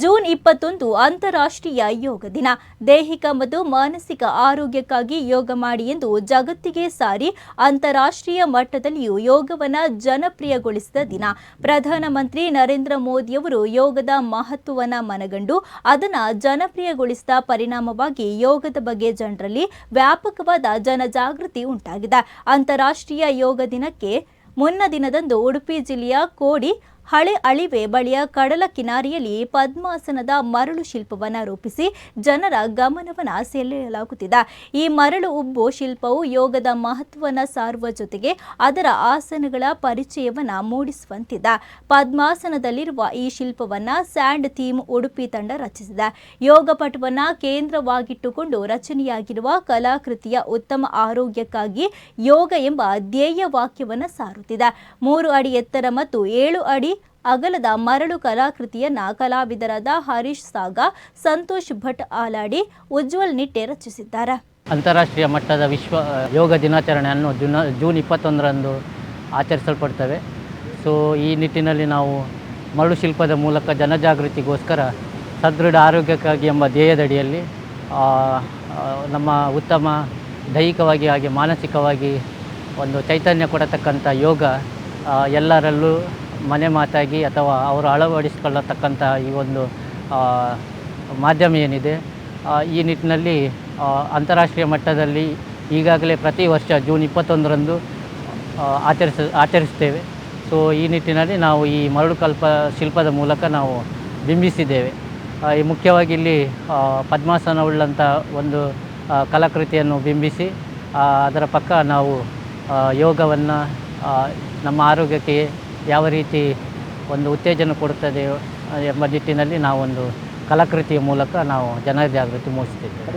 June ಇಪ್ಪತ್ತೊಂದು ಅಂತಾರಾಷ್ಟ್ರೀಯ ಯೋಗ ದಿನ. ದೈಹಿಕ ಮತ್ತು ಮಾನಸಿಕ ಆರೋಗ್ಯಕ್ಕಾಗಿ ಯೋಗ ಮಾಡಿ ಎಂದು ಜಗತ್ತಿಗೆ ಸಾರಿ ಅಂತಾರಾಷ್ಟ್ರೀಯ ಮಟ್ಟದಲ್ಲಿಯೂ ಯೋಗವನ್ನು ಜನಪ್ರಿಯಗೊಳಿಸಿದ ದಿನ. ಪ್ರಧಾನಮಂತ್ರಿ ನರೇಂದ್ರ ಮೋದಿಯವರು ಯೋಗದ ಮಹತ್ವವನ್ನು ಮನಗಂಡು ಅದನ್ನು ಜನಪ್ರಿಯಗೊಳಿಸಿದ ಪರಿಣಾಮವಾಗಿ ಯೋಗದ ಬಗ್ಗೆ ಜನರಲ್ಲಿ ವ್ಯಾಪಕವಾದ ಜನಜಾಗೃತಿ ಉಂಟಾಗಿದೆ. ಅಂತಾರಾಷ್ಟ್ರೀಯ ಯೋಗ ದಿನಕ್ಕೆ ಮುನ್ನ ದಿನದಂದು ಉಡುಪಿ ಜಿಲ್ಲೆಯ ಕೋಡಿ ಹಳೆ ಅಳಿವೆ ಬಳಿಯ ಕಡಲ ಕಿನಾರಿಯಲ್ಲಿ ಪದ್ಮಾಸನದ ಮರಳು ಶಿಲ್ಪವನ್ನು ರೂಪಿಸಿ ಜನರ ಗಮನವನ್ನು ಸೆಳೆಯಲಾಗುತ್ತಿದೆ. ಈ ಮರಳು ಉಬ್ಬು ಶಿಲ್ಪವು ಯೋಗದ ಮಹತ್ವವನ್ನು ಸಾರುವ ಜೊತೆಗೆ ಅದರ ಆಸನಗಳ ಪರಿಚಯವನ್ನು ಮೂಡಿಸುವಂತಿದೆ. ಪದ್ಮಾಸನದಲ್ಲಿರುವ ಈ ಶಿಲ್ಪವನ್ನು ಸ್ಯಾಂಡ್ ಥೀಮ್ ಉಡುಪಿ ತಂಡ ರಚಿಸಿದೆ. ಯೋಗ ಪಟುವನ್ನು ಕೇಂದ್ರವಾಗಿಟ್ಟುಕೊಂಡು ರಚನೆಯಾಗಿರುವ ಕಲಾಕೃತಿಯ ಉತ್ತಮ ಆರೋಗ್ಯಕ್ಕಾಗಿ ಯೋಗ ಎಂಬ ಧ್ಯೇಯ ವಾಕ್ಯವನ್ನು ಸಾರುತ್ತಿದೆ. ಮೂರು ಅಡಿ ಎತ್ತರ ಮತ್ತು ಏಳು ಅಡಿ ಅಗಲದ ಮರಳು ಕಲಾಕೃತಿಯನ್ನ ಕಲಾವಿದರಾದ ಹರೀಶ್ ಸಾಗ, ಸಂತೋಷ್ ಭಟ್ ಆಲಾಡಿ ಉಜ್ವಲ್ ನಿಟ್ಟೆ ರಚಿಸಿದ್ದಾರೆ. ಅಂತಾರಾಷ್ಟ್ರೀಯ ಮಟ್ಟದ ವಿಶ್ವ ಯೋಗ ದಿನಾಚರಣೆಯನ್ನು ಜೂನ್ ಜೂನ್ ಇಪ್ಪತ್ತೊಂದರಂದು ಆಚರಿಸಲ್ಪಡ್ತವೆ. ಸೊ, ಈ ನಿಟ್ಟಿನಲ್ಲಿ ನಾವು ಮರಳು ಶಿಲ್ಪದ ಮೂಲಕ ಜನಜಾಗೃತಿಗೋಸ್ಕರ ಸದೃಢ ಆರೋಗ್ಯಕ್ಕಾಗಿ ಎಂಬ ಧ್ಯೇಯದಡಿಯಲ್ಲಿ ನಮ್ಮ ಉತ್ತಮ ದೈಹಿಕವಾಗಿ ಹಾಗೆ ಮಾನಸಿಕವಾಗಿ ಒಂದು ಚೈತನ್ಯ ಕೊಡತಕ್ಕಂಥ ಯೋಗ ಎಲ್ಲರಲ್ಲೂ ಮನೆ ಮಾತಾಗಿ ಅಥವಾ ಅವರು ಅಳವಡಿಸಿಕೊಳ್ಳತಕ್ಕಂಥ ಈ ಒಂದು ಮಾಧ್ಯಮ ಏನಿದೆ ಈ ನಿಟ್ಟಿನಲ್ಲಿ ಅಂತಾರಾಷ್ಟ್ರೀಯ ಮಟ್ಟದಲ್ಲಿ ಈಗಾಗಲೇ ಪ್ರತಿ ವರ್ಷ ಜೂನ್ ಇಪ್ಪತ್ತೊಂದರಂದು ಆಚರಿಸ ಆಚರಿಸ್ತೇವೆ ಸೊ ಈ ನಿಟ್ಟಿನಲ್ಲಿ ನಾವು ಈ ಮರಳು ಕಲ್ಪ ಶಿಲ್ಪದ ಮೂಲಕ ನಾವು ಬಿಂಬಿಸಿದ್ದೇವೆ. ಈ ಮುಖ್ಯವಾಗಿ ಇಲ್ಲಿ ಪದ್ಮಾಸನ ಪದ್ಮಾಸನವುಳ್ಳಂಥ ಒಂದು ಕಲಾಕೃತಿಯನ್ನು ಬಿಂಬಿಸಿ ಅದರ ಪಕ್ಕ ನಾವು ಯೋಗವನ್ನು ನಮ್ಮ ಆರೋಗ್ಯಕ್ಕೆ ಯಾವ ರೀತಿ ಒಂದು ಉತ್ತೇಜನ ಕೊಡುತ್ತದೆ ಎಂಬ ನಿಟ್ಟಿನಲ್ಲಿ ನಾವೊಂದು ಕಲಾಕೃತಿಯ ಮೂಲಕ ನಾವು ಜನಜಾಗೃತಿ ಮೂಡಿಸ್ತಿದ್ದೇವೆ